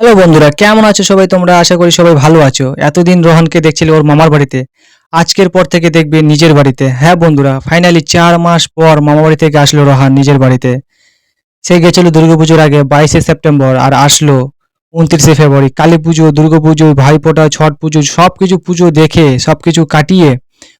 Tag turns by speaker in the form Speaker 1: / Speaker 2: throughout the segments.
Speaker 1: Hello বন্ধুরা, কেমন আছো সবাই? তোমরা আশা করি সবাই ভালো আছো। এতদিন রোহনকে দেখছিলে ওর মামার বাড়িতে। আজকের পর থেকে দেখবে নিজের বাড়িতে। হ্যাঁ বন্ধুরা ফাইনালি চার মাস পর মামা বাড়ি থেকে আসলো রোহান নিজের বাড়িতে। সে গেছিল দুর্গাপুজোর আগে বাইশে সেপ্টেম্বর আর আসলো উনত্রিশে ফেব্রুয়ারি। কালী পুজো দুর্গাপুজো ভাইফোঁটা ছট পুজো সব কিছু পুজো দেখে সব কিছু কাটিয়ে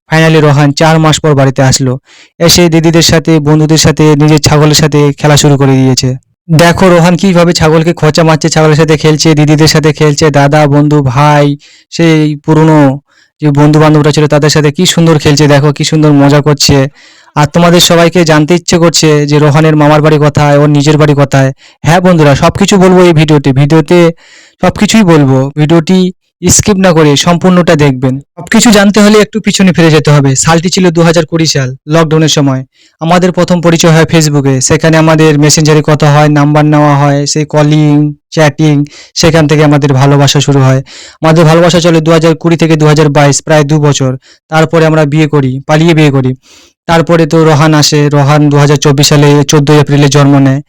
Speaker 1: ফাইনালি রোহান চার মাস পর বাড়িতে আসলো। এসে দিদিদের সাথে, বন্ধুদের সাথে, নিজের ছাগলের সাথে খেলা শুরু করে দিয়েছে। দেখো রোহান কীভাবে ছাগলকে খোঁচা মারছে, ছাগলের সাথে খেলছে, দিদিদের সাথে খেলছে, দাদা, বন্ধু, ভাই, সেই পুরনো যে বন্ধু বান্ধবরা ছিল তাদের সাথে কি সুন্দর খেলছে, দেখো কি সুন্দর মজা করছে। আর তোমাদের সবাইকে জানতে ইচ্ছে করছে যে রোহানের মামার বাড়ি কথায়, ওর নিজের বাড়ি কথায়। হ্যাঁ বন্ধুরা, সবকিছু বলব এই ভিডিওতে। ভিডিওতে সবকিছুই বলব। ভিডিওটি স্কিপ না করে সম্পূর্ণটা দেখবেন। সবকিছু জানতে হলে একটু পিছনে ফিরে যেতে হবে। সালটি ছিল দু হাজার কুড়ি সাল লকডাউনের সময়। আমাদের প্রথম পরিচয় হয় ফেসবুকে সেখানে আমাদের মেসেঞ্জারে কথা হয় নাম্বার নেওয়া হয়, সেই কলিং চ্যাটিং সেখান থেকে আমাদের ভালোবাসা শুরু হয়। আমাদের ভালোবাসা চলে দু হাজার কুড়ি থেকে দু হাজার বাইশ, প্রায় দু বছর। তারপরে আমরা বিয়ে করি, পালিয়ে বিয়ে করি। তারপরে তো রোহান আসে। রোহান দু হাজার চব্বিশ সালে চোদ্দোই এপ্রিলে জন্ম নেয়।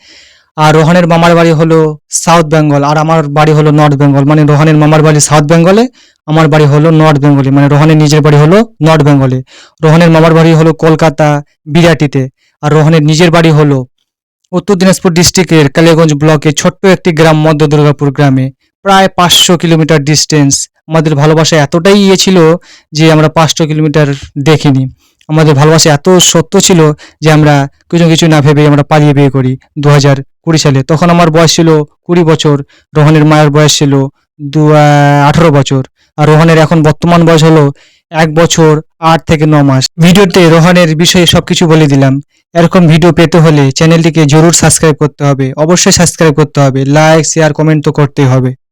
Speaker 1: আর রোহানের মামার বাড়ি হলো সাউথ বেঙ্গল, আর আমার বাড়ি হলো নর্থ বেঙ্গল। মানে রোহানের মামার বাড়ি সাউথ বেঙ্গলে, আমার বাড়ি হলো নর্থ বেঙ্গলে। মানে রোহানের নিজের বাড়ি হলো নর্থ বেঙ্গলে। রোহানের মামার বাড়ি হলো কলকাতা, বিরাটিতে। আর রোহানের নিজের বাড়ি হলো উত্তর দিনাজপুর ডিস্ট্রিক্টের কালিয়াগঞ্জ ব্লকে ছোট্ট একটি গ্রাম, মধ্য দুর্গাপুর গ্রামে। প্রায় পাঁচশো কিলোমিটার ডিস্টেন্স। আমাদের ভালোবাসা এতটাই ইয়ে ছিল যে আমরা পাঁচশো কিলোমিটার দেখিনি। আমাদের ভালোবাসা এত সত্য ছিল যে আমরা কিছু কিছু না ভেবে আমরা পালিয়ে বিয়ে করি। দু হাজার কুড়ি সালে। তখন আমার বয়স ছিল কুড়ি বছর, রোহনের মায়ের বয়স ছিল দু আঠারো বছর, আর রোহনের এখন বর্তমান বয়স হলো এক বছর আট থেকে ন মাস। ভিডিওতে রোহনের বিষয়ে সবকিছু বলে দিলাম। এরকম ভিডিও পেতে হলে চ্যানেলটিকে জরুর সাবস্ক্রাইব করতে হবে। অবশ্যই সাবস্ক্রাইব করতে হবে। লাইক, শেয়ার, কমেন্ট তো করতেই হবে।